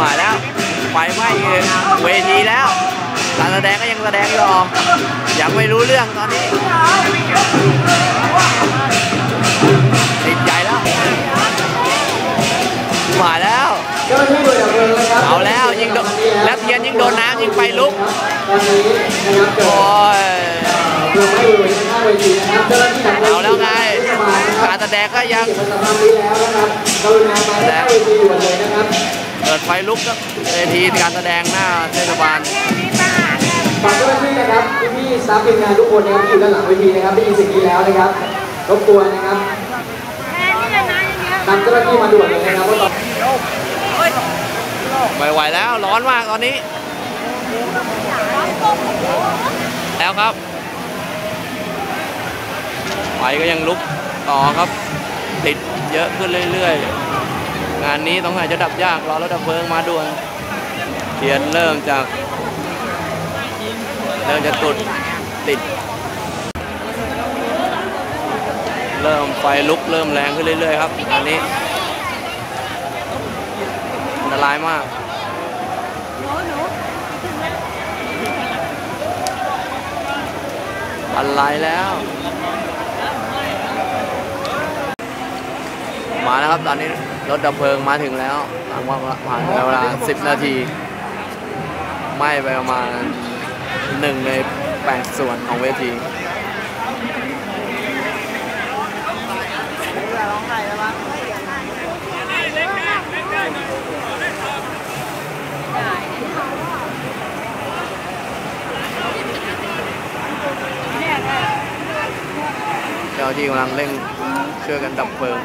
มาแล้วไฟไหม้เวทีแล้วการแสดงก็ยังแสดงอยู่ยังไม่รู้เรื่องตอนนี้ติดใจแล้ว มาแล้วเอาแล้วยิงโดนแล้วเทียนยิงโดนน้ำยิงไฟลุกโอ้ยเอาแล้วไง เทศบาลนะครับการแสดงก็ยังเห็นสภาพนี้แล้วนะครับกรุณามาหน้าเวทีด่วนเลยนะครับเกิดไฟลุกครับเวทีการแสดงหน้าเทศบาลฝากเจ้าหน้าที่นะครับพี่ๆสตาฟทีมงานทุกคนนะครับที่อยู่ด้านหลังเวทีนะครับได้ยินสิ่งนี้แล้วนะครับรบกวนนะครับนำเจ้าหน้าที่มาด่วนเลยนะครับเพราะตอนไม่ไหวแล้วร้อนมากตอนนี้ แล้วครับไฟก็ยังลุก ต่อครับ ติดเยอะขึ้นเรื่อยๆ งานนี้ต้องหาจะดับยากรอรถดับเพลิงมาด่วนเทียนเริ่มจากเริ่มจะตุดติด เริ่มไฟลุกเริ่มแรงขึ้นเรื่อย ๆ ครับงานนี้อันตรายมากอะไรแล้ว มาแล้วครับ ตอนนี้รถดับเพลิงมาถึงแล้วหลังว่าผ่านเวลา 10 นาทีไหม้ไปประมาณหนึ่งในแปดส่วนของเวทีเจ้าหน้าที่กำลังเร่งช่วยกันดับเพลิง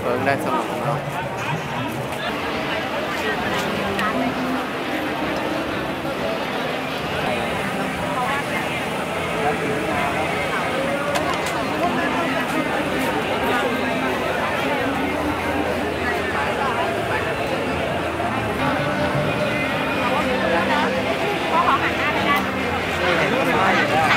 เพลิงได้สงบแล้ว Right.